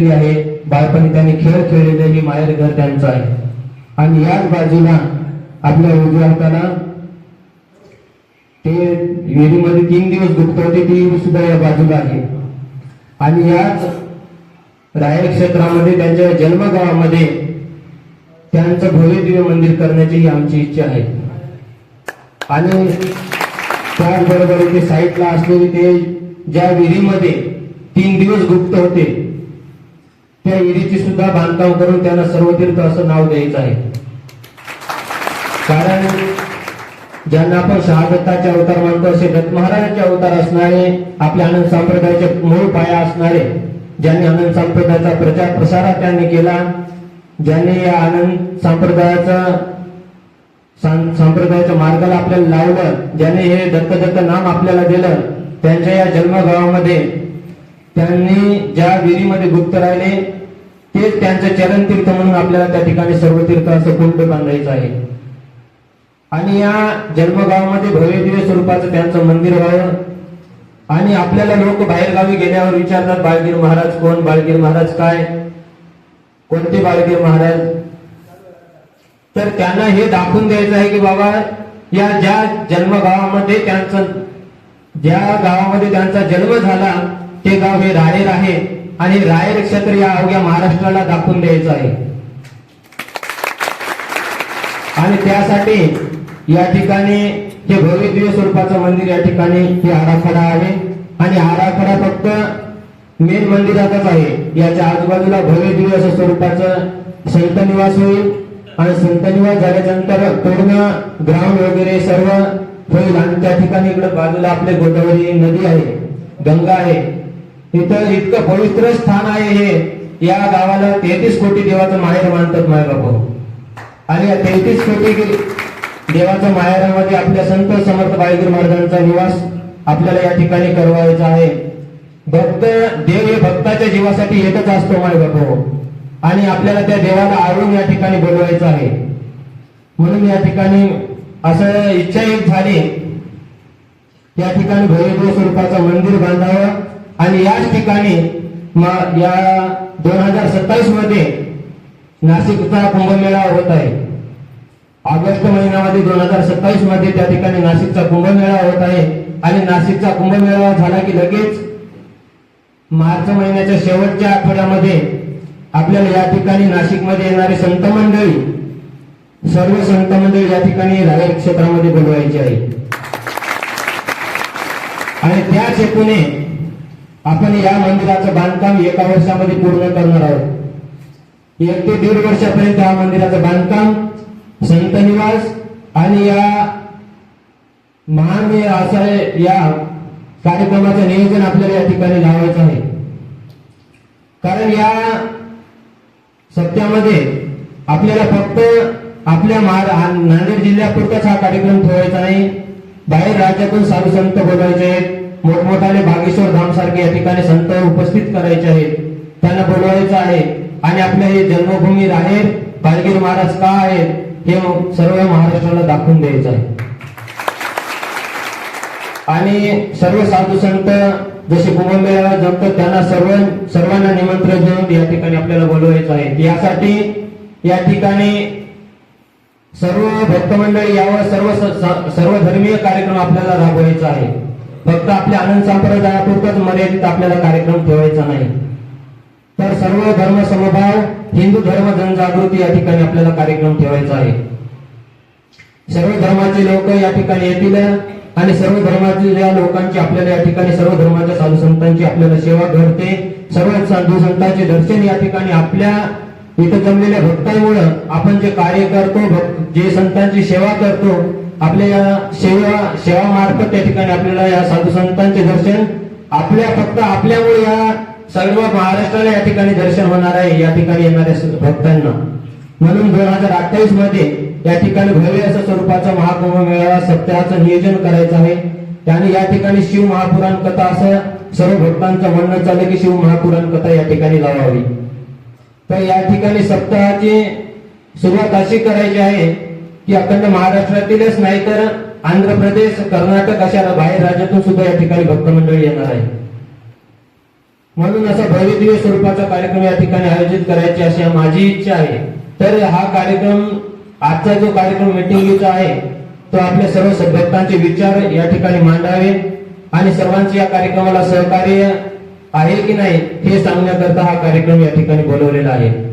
आहे बालपणी त्यांनी खेळ खेळलेले हे माहेर घर त्यांचं आहे. आणि याच बाजूला आपल्या उजव्या हाताला ते विहिरीमध्ये तीन दिवस गुप्त होते ती सुद्धा या बाजूला आहे. आणि याच रायर क्षेत्रामध्ये त्यांच्या जन्मगावामध्ये त्यांचं भव्य दिव्य मंदिर करण्याची ही आमची इच्छा आहे. आणि त्याचबरोबर इथे साईटला असलेले ते ज्या विहिरीमध्ये तीन दिवस गुप्त होते त्या विहिरीची सुद्धा बांधकाम करून त्याला सर्वतीर्थ असं नाव द्यायचं आहे. कारण ज्यांना आपण शहादत्ताचे अवतार मानतो असे दत्त महाराजांचे अवतार असणारे आपल्या आनंद संप्रदायाचे मूळ पाया असणारे ज्यांनी आनंद संप्रदायाचा प्रचार प्रसार त्यांनी केला ज्यांनी या आनंद संप्रदायाचा संप्रदायाच्या मार्गाला आपल्याला लावलं ज्याने हे दत्त दत्त नाम आपल्याला दिलं त्यांच्या या जन्मगावामध्ये त्यांनी ज्या विहिरीमध्ये गुप्त राहिले तेच त्यांचं चरण तीर्थ म्हणून आपल्याला त्या ठिकाणी सर्व तीर्थ असं कुंड बांधायचं आहे. आणि या जन्मगावामध्ये भव्य दिव्य स्वरूपाचं त्यांचं मंदिर व्हावं. आणि आपल्याला लोक बाहेरगावी गेल्यावर विचारतात बाळगीर महाराज कोण? बाळगीर महाराज काय? कोणते बाळगीर महाराज? तर त्यांना हे दाखवून द्यायचं आहे की बाबा या ज्या जन्मगावामध्ये त्यांचं ज्या गावामध्ये त्यांचा जन्म झाला ते गाव हे राहेर आहे. आणि राहेर क्षेत्र या अवघ्या महाराष्ट्राला दाखवून द्यायचं आहे. आणि त्यासाठी या ठिकाणी हे भव्यदिव्य स्वरूपाचं मंदिर या ठिकाणी हे आराखडा आहे. आणि आराखडा फक्त मेन मंदिरातच आहे. याच्या आजूबाजूला भव्यदिव्य असं स्वरूपाचं संत निवास होईल. आणि संत निवास झाल्यानंतर पूर्ण ग्राउंड वगैरे सर्व होईल. आणि त्या ठिकाणी इकडे बाजूला आपले गोदावरी नदी आहे. गंगा आहे. इथं इतकं पवित्र स्थान आहे हे. या गावाला तेहतीस कोटी देवाचं माहेर मानतात माय बाबा आणि या तेहतीस कोटी देवाच्या माहेरामध्ये आपल्या संत समर्थ बाळगीर महाराजांचा निवास आपल्याला या ठिकाणी करवायचा आहे. भक्त देव हे भक्ताच्या जीवासाठी येतच असतो माय बाबा आणि आपल्याला त्या देवाला आवडून या ठिकाणी बोलवायचं आहे. म्हणून या ठिकाणी असं इच्छा एक झाली. या ठिकाणी भव्य स्वरूपाचं मंदिर बांधावं. आणि याच ठिकाणी म- या दोन हजार सत्तावीसमध्ये नाशिकचा कुंभमेळा होत आहे. ऑगस्ट महिन्यामध्ये दोन हजार सत्तावीसमध्ये त्या ठिकाणी नाशिकचा कुंभमेळा होत आहे. आणि नाशिकचा कुंभमेळा झाला की लगेच मार्च महिन्याच्या शेवटच्या आठवड्यामध्ये आपल्याला या ठिकाणी नाशिकमध्ये येणारे संत मंडळी सर्व संत मंडळी या ठिकाणी रायगड क्षेत्रामध्ये बोलवायची आहे. आणि त्याच हेतूने आपण या मंदिराचं बांधकाम एका वर्षामध्ये पूर्ण करणार आहोत. एक ते दीड वर्षापर्यंत या मंदिराचं बांधकाम संत निवास आणि या महान असा या कार्यक्रमाचं नियोजन आपल्याला या ठिकाणी लावायचं आहे. कारण या सत्यामध्ये आपल्याला फक्त आपल्या महारा नांदेड जिल्ह्यापुरताच हा कार्यक्रम ठेवायचा नाही. बाहेर राज्यातून साधू संत बोलवायचे आहेत मोठमोठाले बागेश्वर धाम सारखे या ठिकाणी संत उपस्थित करायचे आहेत. त्यांना बोलवायचं आहे. आणि आपल्या हे जन्मभूमी राहेर पालगीर महाराज का आहेत हे सर्व महाराष्ट्राला दाखवून द्यायचं आहे. आणि सर्व साधू संत जसे कुंभमेळ्याला जमतात त्यांना सर्व सर्वांना निमंत्रण देऊन या ठिकाणी आपल्याला बोलवायचं आहे. यासाठी या ठिकाणी सर्व भक्तमंडळी यावर सर्व सर्व धर्मीय कार्यक्रम आपल्याला राबवायचा आहे. फक्त आपल्या आनंद संप्रदायापुरतच मर्यादित आपल्याला कार्यक्रम ठेवायचा नाही. तर सर्व धर्म समभाव हिंदू धर्म जनजागृती या ठिकाणी आपल्याला कार्यक्रम ठेवायचा आहे. सर्व धर्माचे लोक या ठिकाणी येतील आणि सर्व धर्मातील लोकांची आपल्याला या ठिकाणी सर्व धर्माच्या साधू संतांची आपल्याला सेवा घडते सर्व साधू संतांचे दर्शन या ठिकाणी आपल्या इथं जमलेल्या भक्तांमुळं आपण जे कार्य करतो जे संतांची सेवा करतो आपल्या या सेवा सेवा मार्फत त्या ठिकाणी आपल्याला या साधू संतांचे दर्शन आपल्या फक्त आपल्यामुळे या सर्व महाराष्ट्राला या ठिकाणी दर्शन होणार आहे या ठिकाणी येणाऱ्या भक्तांना. म्हणून दोन हजार अठ्ठावीसमध्ये या ठिकाणी भव्य असं स्वरूपाचा महाकुंभ मेळावा सप्ताहाचं नियोजन करायचं आहे. त्याने या ठिकाणी शिव महापुराण कथा असं सर्व भक्तांचं म्हणणं चाललं की शिव महापुराण कथा या ठिकाणी लावावी. तर या ठिकाणी सप्ताहाची सुरुवात अशी करायची आहे की अखंड महाराष्ट्रातीलच नाही तर आंध्र प्रदेश कर्नाटक अशा बाहेर राज्यातून सुद्धा या ठिकाणी भक्त मंडळी येणार आहे म्हणून असा भव्यदिव्य स्वरूपाचा कार्यक्रम या ठिकाणी आयोजित करायची अशी माझी इच्छा आहे. तर हा कार्यक्रम आजचा जो कार्यक्रम मिटिंगचा आहे तो आपल्या सर्व सभ्यतांचे विचार या ठिकाणी मांडावे आणि सर्वांचे या कार्यक्रमाला सहकार्य आहे की नाही हे सांगण्याकरता हा कार्यक्रम या ठिकाणी बोलवलेला आहे.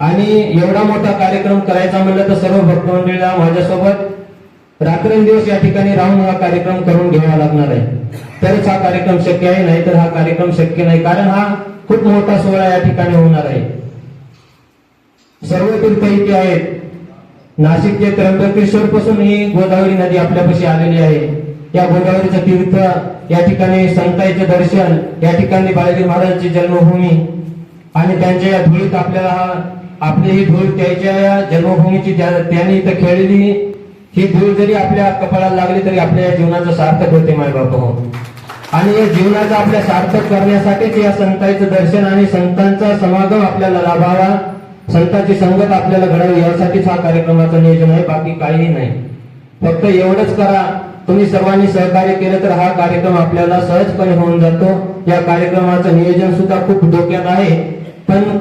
आणि एवढा मोठा कार्यक्रम करायचा म्हणलं तर सर्व भक्तमंडळीला माझ्यासोबत रात्रंदिवस या ठिकाणी राहून हा कार्यक्रम करून घ्यावा लागणार आहे. तरच हा कार्यक्रम शक्य आहे नाही तर हा कार्यक्रम शक्य नाही. कारण हा खूप मोठा सोहळा या ठिकाणी होणार आहे. सर्व तीर्थ इथे आहेत. नाशिकचे त्र्यंबकेश्वर पासून ही गोदावरी नदी आपल्यापाशी आलेली आहे. या गोदावरीचं तीर्थ या ठिकाणी संतांचे दर्शन या ठिकाणी बाळाजी महाराजांची जन्मभूमी आणि त्यांच्या या धुळीत आपल्याला आपली ही धूळ त्याच्या या जन्मभूमीची त्यांनी इथं खेळली. ही धूळ जरी आपल्या कपाळाला लागली तरी आपल्या या जीवनाचं सार्थक होते मायबाप हो. आणि या जीवनाचं आपल्या सार्थक करण्यासाठीच या संतांचं दर्शन आणि संतांचा समागम आपल्याला लाभावा. संतांची संगत आपल्याला घडावी यासाठीच हा कार्यक्रमाचं नियोजन आहे बाकी काहीही नाही. फक्त एवढंच करा. तुम्ही सर्वांनी सहकार्य केलं तर हा कार्यक्रम आपल्याला सहजपणे होऊन जातो. या कार्यक्रमाचं नियोजन सुद्धा खूप डोक्यात आहे. पण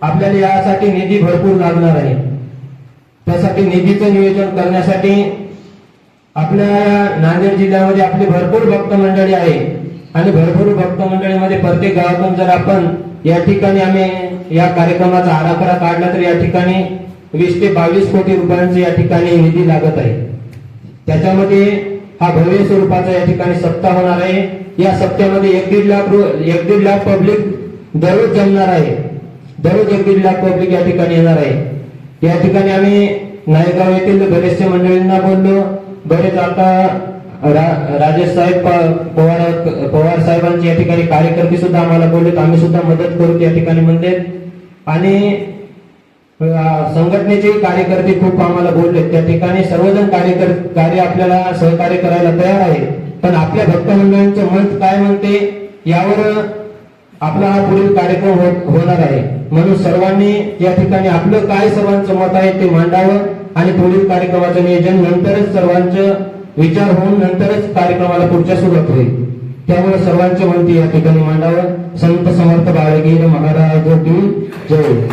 आपल्याला यासाठी निधी भरपूर लागणार आहे. त्यासाठी निधीचं नियोजन करण्यासाठी आपल्या नांदेड जिल्ह्यामध्ये आपली भरपूर भक्त मंडळी आहे आणि भरपूर भक्त मंडळीमध्ये प्रत्येक गावातून जर आपण या ठिकाणी आम्ही या कार्यक्रमाचा आराखडा काढला तर या ठिकाणी वीस ते बावीस कोटी रुपयांचे या ठिकाणी निधी लागत आहे. त्याच्यामध्ये हा भव्य स्वरूपाचा या ठिकाणी सप्ताह होणार आहे. या सप्त्यामध्ये एक दीड लाख रु- एक दीड लाख पब्लिक दररोज जमणार आहे. दररोज एक दीड लाख पब्लिक या ठिकाणी येणार आहे. या ठिकाणी आम्ही नायगाव येथील बरेचसे मंडळींना बोललो. बरेच आता रा- राजेश साहेब पवार पवार साहेबांची या ठिकाणी कार्यकर्ते सुद्धा आम्हाला बोललेत. आम्ही सुद्धा मदत करू त्या ठिकाणी म्हणले आणि संघटनेचे कार्यकर्ते खूप आम्हाला बोलले त्या ठिकाणी सर्वजण कार्यकर कार्य आपल्याला सहकार्य करायला तयार आहे पण आपल्या भक्त मंडळांचं मत काय म्हणते यावर आपला हा पुढील कार्यक्रम हो- होणार आहे. म्हणून सर्वांनी या ठिकाणी आपलं काय सर्वांचं मत आहे ते मांडावं आणि पुढील कार्यक्रमाचं नियोजन नंतरच सर्वांचं विचार होऊन नंतरच कार्यक्रमाला पुढच्या सुरुवात होईल. त्यामुळे सर्वांचे म्हणते या ठिकाणी मांडावं. संत समर्थ बाळगीर महाराज की जय.